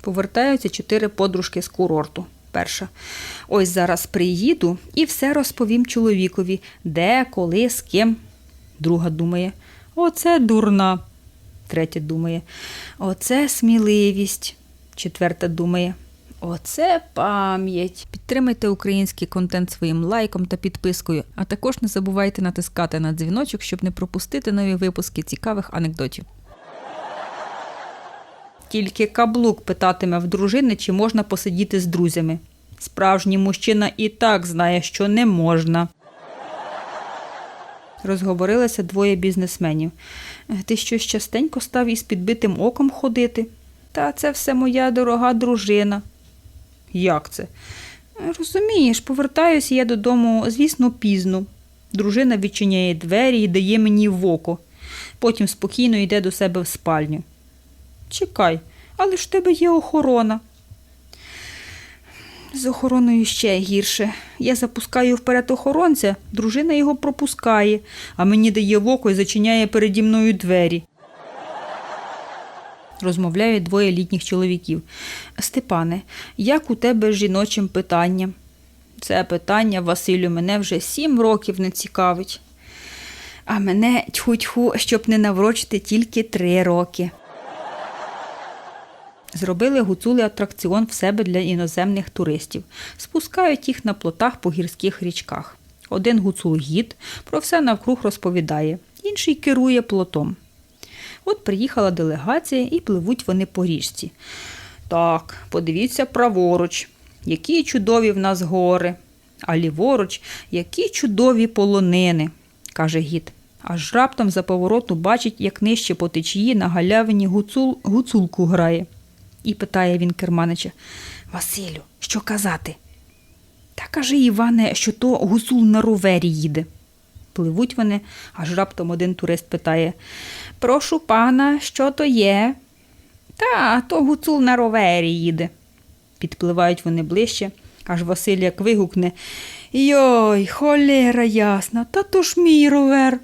Повертаються чотири подружки з курорту. Перша. Ось зараз приїду і все розповім чоловікові, де, коли, з ким. Друга думає, оце дурна. Третя думає, оце сміливість. Четверта думає, оце пам'ять. Підтримайте український контент своїм лайком та підпискою, а також не забувайте натискати на дзвіночок, щоб не пропустити нові випуски цікавих анекдотів. Тільки каблук питатиме в дружини, чи можна посидіти з друзями. Справжній мужчина і так знає, що не можна. Розговорилися двоє бізнесменів. «Е, Ти щось частенько став із підбитим оком ходити. Та це все моя дорога дружина. Як це? «Е, Розумієш, повертаюся я додому, звісно, пізно. Дружина відчиняє двері і дає мені в око. Потім спокійно йде до себе в спальню. Чекай, але ж в тебе є охорона. З охороною ще гірше. Я запускаю вперед охоронця, дружина його пропускає, а мені дає в око і зачиняє переді мною двері. Розмовляють двоє літніх чоловіків. Степане, як у тебе з жіночим питанням? Це питання, Василю, мене вже сім років не цікавить. А мене тьху-тьху, щоб не наврочити тільки три роки. Зробили гуцули атракціон в себе для іноземних туристів. Спускають їх на плотах по гірських річках. Один гуцул гід про все навкруг розповідає, інший керує плотом. От приїхала делегація і пливуть вони по річці. Так, подивіться праворуч, які чудові в нас гори, а ліворуч, які чудові полонини, каже гід. Аж раптом за повороту бачить, як нижче по течії на галявині гуцул, гуцулку грає. І питає він керманича Василю, що казати? Та кажи, Іване, що то гусул на ровері їде. Пливуть вони, аж раптом один турист питає Прошу пана, що то є? Та, то гуцул на ровері їде. Підпливають вони ближче, аж Василь як вигукне Йой, холера ясна, та то ж мій ровер.